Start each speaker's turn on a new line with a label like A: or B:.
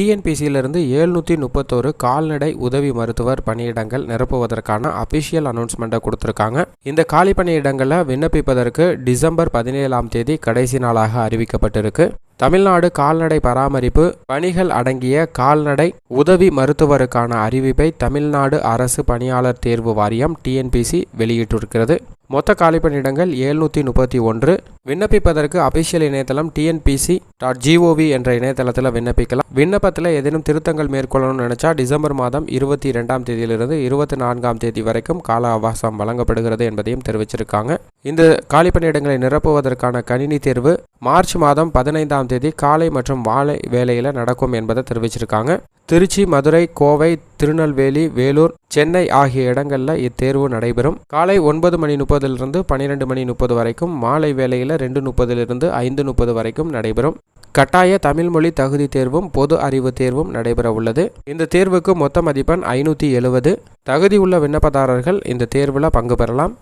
A: டிஎன்பிசியிலிருந்து எழுநூற்றி முப்பத்தோரு கால்நடை உதவி மருத்துவர் பணியிடங்கள் நிரப்புவதற்கான அபிஷியல் அனௌன்ஸ்மெண்ட்டை கொடுத்துருக்காங்க. இந்த காலி பணியிடங்களை விண்ணப்பிப்பதற்கு டிசம்பர் பதினேழாம் தேதி கடைசி நாளாக அறிவிக்கப்பட்டிருக்கு. தமிழ்நாடு கால்நடை பராமரிப்பு பணிகள் அடங்கிய கால்நடை உதவி மருத்துவருக்கான அறிவிப்பை தமிழ்நாடு அரசு பணியாளர் தேர்வு வாரியம் டிஎன்பிசி வெளியிட்டிருக்கிறது. மொத்த காலிப்பணியிடங்கள் எழுநூற்றி முப்பத்தி ஒன்று. விண்ணப்பிப்பதற்கு அபிஷியல் இணையதளம் TNPSC dot G O V என்ற இணையதளத்தில் விண்ணப்பிக்கலாம். விண்ணப்பத்தில் ஏதேனும் திருத்தங்கள் மேற்கொள்ளணும்னு நினச்சா டிசம்பர் மாதம் இருபத்தி ரெண்டாம் தேதியிலிருந்து இருபத்தி நான்காம் தேதி வரைக்கும் கால அவகாசம் வழங்கப்படுகிறது என்பதையும் தெரிவிச்சிருக்காங்க. இந்த காலிப்பணியிடங்களை நிரப்புவதற்கான கணினி தேர்வு மார்ச் மாதம் பதினைந்தாம் தேதி காலை மற்றும் மாலை வேலையில் நடக்கும் என்பதை தெரிவிச்சிருக்காங்க. திருச்சி மதுரை கோவை திருநெல்வேலி வேலூர் சென்னை ஆகிய இடங்களில் இத்தேர்வு நடைபெறும். காலை ஒன்பது மணி முப்பதிலிருந்து பன்னிரெண்டு மணி முப்பது வரைக்கும் மாலை வேளையில் ரெண்டு முப்பதிலிருந்து ஐந்து முப்பது வரைக்கும் நடைபெறும். கட்டாய தமிழ் மொழி தகுதி தேர்வும் பொது அறிவு தேர்வும் நடைபெற உள்ளது. இந்த தேர்வுக்கு மொத்த மதிப்பெண் ஐநூற்றி எழுபது தகுதி உள்ள விண்ணப்பதாரர்கள் இந்த தேர்வில் பங்கு பெறலாம்.